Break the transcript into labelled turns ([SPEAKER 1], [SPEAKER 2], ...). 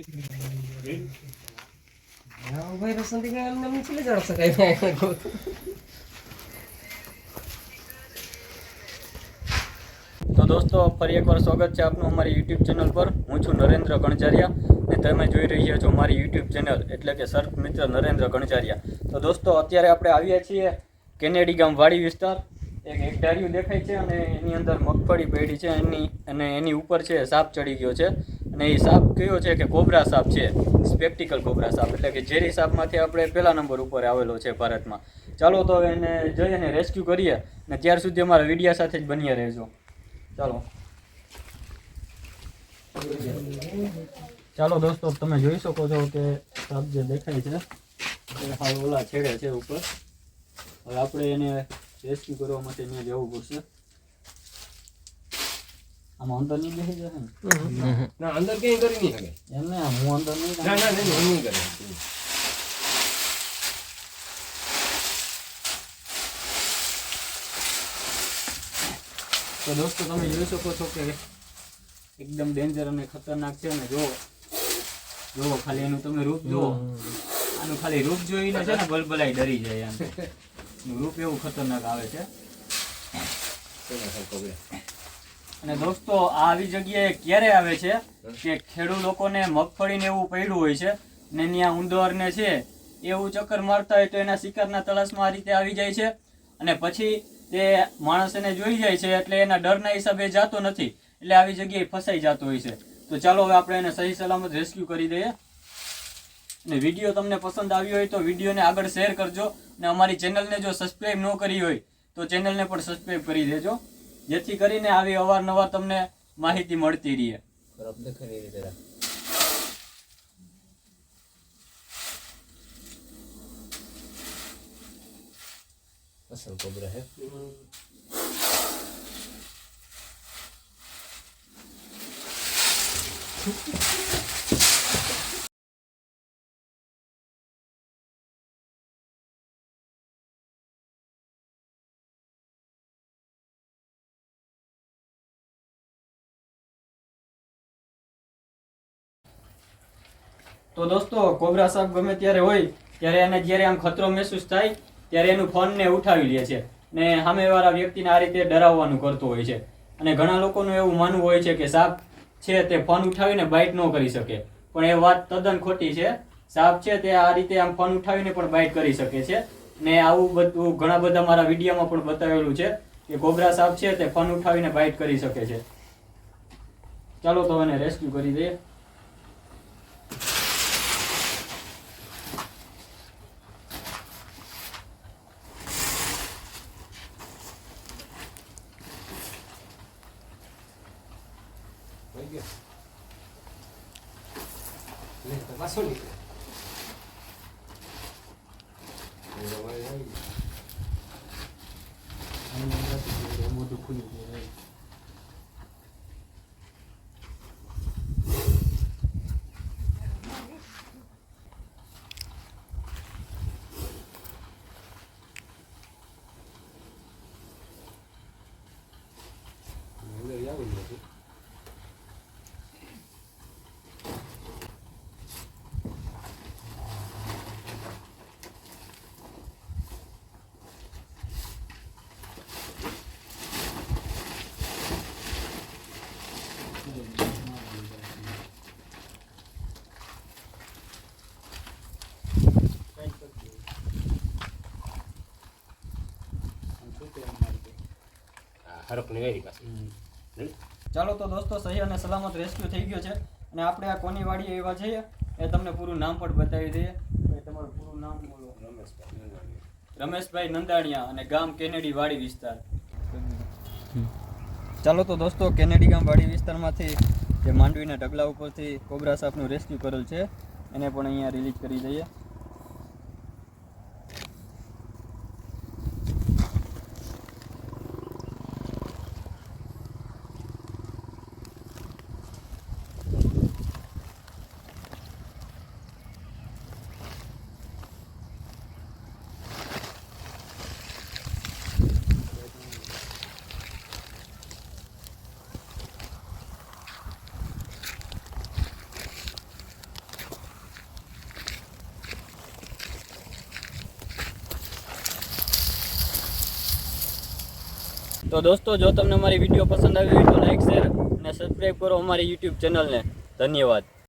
[SPEAKER 1] તો દોસ્તો, ફરી એકવાર સ્વાગત છે આપનું અમારી યુટ્યુબ ચેનલ પર. હું છું નરેન્દ્ર ગણજારિયા અને તમે જોઈ રહ્યા છો મારી યુટ્યુબ ચેનલ એટલે કે સર્ફ મિત્ર નરેન્દ્ર ગણજારિયા. તો દોસ્તો, અત્યારે આપણે આવ્યા છીએ કેનેડી ગામ વાડી વિસ્તાર. એક હેક્ટારિયું દેખાય છે અને એની અંદર મગફળી પડી છે, એની અને એની ઉપર છે, સાપ ચડી ગયો છે. અને એ સાપ કયો છે કે કોબરા સાપ છે? સ્પેક્ટિકલ કોબરા સાપ. એટલે કે ઝેરી સાપમાંથી આપણે પહેલા નંબર ઉપર આવેલો છે ભારતમાં. ચાલો તો એને જઈ અને રેસ્ક્યુ કરીએ અને ત્યાર સુધી અમારા વિડીયા સાથે જ બન્યા રહેજો. ચાલો. ચાલો દોસ્તો તમે જોઈ શકો છો કે સાપ જે દેખાય છે, એ ઓલા છેડે છે ઉપર. હવે આપણે એને રેસ્ક્યુ કરવા માટે ત્યાં જવું પડશે. આમાં અંદર નહીં બેસી જશે ને
[SPEAKER 2] અંદર કઈ કરી નહીં શકે.
[SPEAKER 1] એમ ને હું અંદર નહીં
[SPEAKER 2] ના ના નહીં હું નહીં કરે.
[SPEAKER 1] તો દોસ્તો તમે જોઈ શકો છો કે એકદમ ડેન્જર અને ખતરનાક છે ને જો જો ખાલી એનું તમે રૂપ જો આનું ખાલી રૂપ જોઈને છે ને બલબલાઈ ડરી જાય એમ. રૂપ એવું ખતરનાક આવે છે. અને દોસ્તો, આ આવી જગ્યાએ ક્યારે આવે છે કે ખેડૂત લોકોને મગફળીને એવું પડ્યું હોય છે ને ત્યાં ઉંદર છે, એવું ચક્કર મારતા હોય તો એના શિકારના તલાશમાં આ રીતે આવી જાય છે અને પછી તે માણસ એને જોઈ જાય છે એટલે એના ડરના હિસાબે જાતો નથી, એટલે આવી જગ્યાએ ફસાઈ જતો હોય છે. તો ચાલો હવે આપણે એને સહી સલામત રેસ્ક્યુ કરી દઈએ. અને વીડિયો તમને પસંદ આવ્યો હોય તો વિડીયોને આગળ શેર કરજો અને અમારી ચેનલને જો સબસ્ક્રાઈબ ન કરી હોય તો ચેનલને પણ સબસ્ક્રાઈબ કરી દેજો. જેથી કરીને આવી અવારનવાર તમને માહિતી મળતી રહે.
[SPEAKER 2] અસલ કોબરા હે
[SPEAKER 1] તો દોસ્તો, કોબરા સાપ ગમે ત્યારે હોય, ત્યારે એને જ્યારે આમ ખતરો મહેસૂસ થાય, ત્યારે એનું ફોનને ઉઠાવી લે છે. ને સામેવાળા વ્યક્તિને આ રીતે ડરાવવાનું કરતો હોય છે. અને ઘણા લોકોનું એવું માનવું હોય છે કે સાપ છે તે ફોન ઉઠાવીને બાઇટ ન કરી શકે. પણ એ વાત તદ્દન ખોટી છે. સાપ છે તે આ રીતે આમ ફોન ઉઠાવીને પણ બાઇટ કરી શકે છે. ને આવું બધું ઘણા બધા મારા વિડીયોમાં પણ બતાવેલું છે કે કોબરા સાપ છે તે ફોન ઉઠાવીને બાઇટ કરી શકે છે. ચાલો તો એને રેસ્ક્યુ કરી દઈએ.
[SPEAKER 2] થઈ ગયો લે તો પાછો નીકળે એ હવે આવી
[SPEAKER 1] મોઢું ખુલ્લું છે
[SPEAKER 2] અંદર આવી નથી હરખ વેરી પાસે.
[SPEAKER 1] ચાલો તો દોસ્તો સહી અને સલામત રેસ્ક્યુ થઈ ગયો છે. અને આપણે આ કોની વાડીએ એવા છીએ એ તમને પૂરું નામ પણ બતાવી દઈએ. તમારું પૂરું નામ બોલો. રમેશભાઈ રમેશભાઈ નંદાણિયા અને ગામ કેનેડી વાડી વિસ્તાર. ચાલો તો દોસ્તો કેનેડી ગામ વાડી વિસ્તારમાંથી જે માંડવીના ઢગલા ઉપરથી કોબરા સાપનું રેસ્ક્યુ કરેલ છે. એને પણ અહીંયા રિલીઝ કરી દઈએ. તો દોસ્તો, જો તમને અમારી વીડિયો પસંદ આવી હોય તો લાઈક શેર અને સબસ્ક્રાઈબ કરો અમારી યુટ્યુબ ચેનલને ધન્યવાદ.